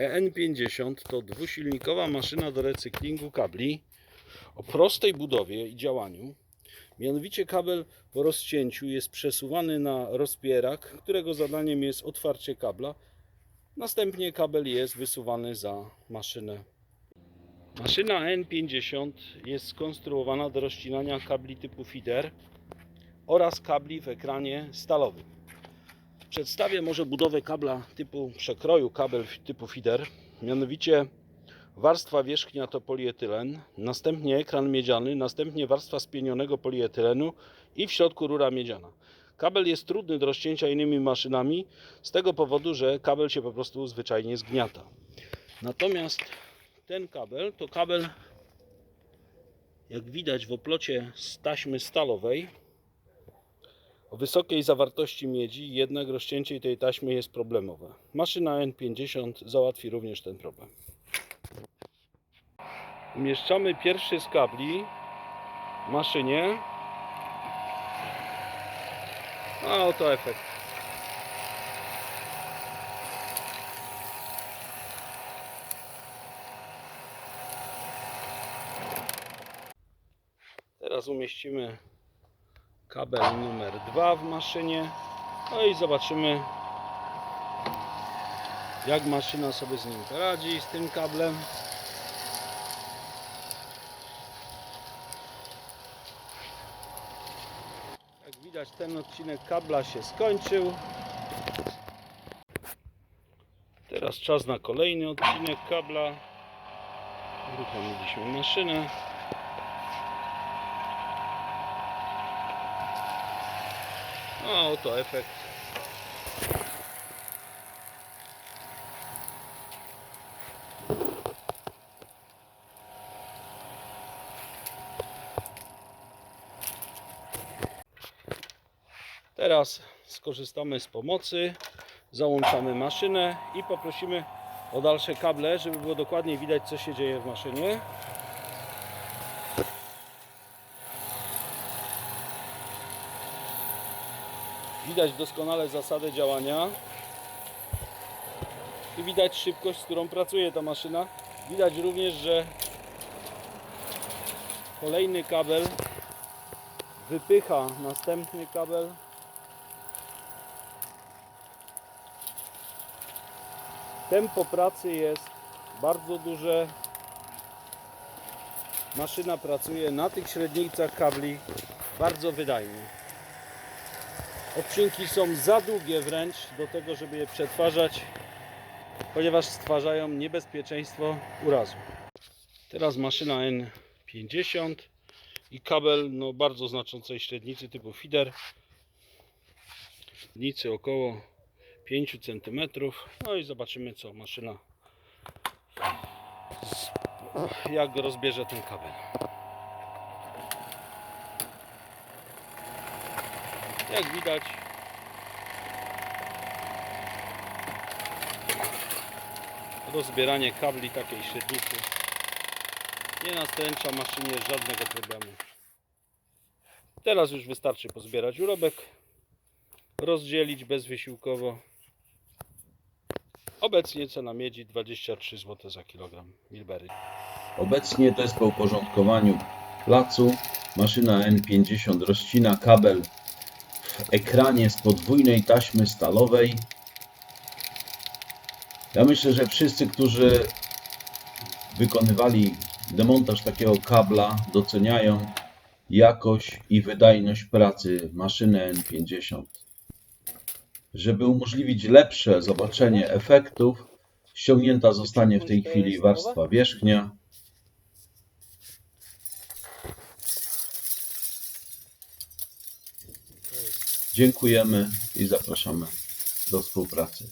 EN50 to dwusilnikowa maszyna do recyklingu kabli o prostej budowie i działaniu. Mianowicie kabel po rozcięciu jest przesuwany na rozpierak, którego zadaniem jest otwarcie kabla. Następnie kabel jest wysuwany za maszynę. Maszyna N50 jest skonstruowana do rozcinania kabli typu feeder oraz kabli w ekranie stalowym. Przedstawię może budowę kabla typu przekroju kabel typu feeder. Mianowicie warstwa wierzchnia to polietylen, następnie ekran miedziany, następnie warstwa spienionego polietylenu i w środku rura miedziana. Kabel jest trudny do rozcięcia innymi maszynami z tego powodu, że kabel się po prostu zwyczajnie zgniata. Natomiast ten kabel to kabel, jak widać w oplocie z taśmy stalowej, o wysokiej zawartości miedzi, jednak rozcięcie tej taśmy jest problemowe. Maszyna N50 załatwi również ten problem. Umieszczamy pierwszy z kabli w maszynie. A oto efekt. Teraz umieścimy kabel numer 2 w maszynie. No i zobaczymy jak maszyna sobie z nim poradzi z tym kablem. Jak widać ten odcinek kabla się skończył. Teraz czas na kolejny odcinek kabla. Uruchomiliśmy maszynę. No oto efekt. Teraz skorzystamy z pomocy, załączamy maszynę i poprosimy o dalsze kable, żeby było dokładnie widać co się dzieje w maszynie. Widać doskonale zasadę działania i widać szybkość, z którą pracuje ta maszyna. Widać również, że kolejny kabel wypycha następny kabel. Tempo pracy jest bardzo duże. Maszyna pracuje na tych średnicach kabli bardzo wydajnie. Odcinki są za długie wręcz do tego, żeby je przetwarzać, ponieważ stwarzają niebezpieczeństwo urazu. Teraz maszyna N50 i kabel no, bardzo znaczącej średnicy typu feeder. Średnicy około 5 cm. No i zobaczymy co maszyna jak rozbierze ten kabel. Jak widać rozbieranie kabli takiej średnicy nie nastręcza maszynie żadnego problemu. Teraz już wystarczy pozbierać urobek, rozdzielić bezwysiłkowo. Obecnie cena miedzi 23 zł za kilogram Milbery. Obecnie to jest po uporządkowaniu placu. Maszyna N50 rozcina kabel ekranie z podwójnej taśmy stalowej. Ja myślę, że wszyscy, którzy wykonywali demontaż takiego kabla, doceniają jakość i wydajność pracy maszyny N50. Żeby umożliwić lepsze zobaczenie efektów, ściągnięta zostanie w tej chwili warstwa wierzchnia. Dziękujemy i zapraszamy do współpracy.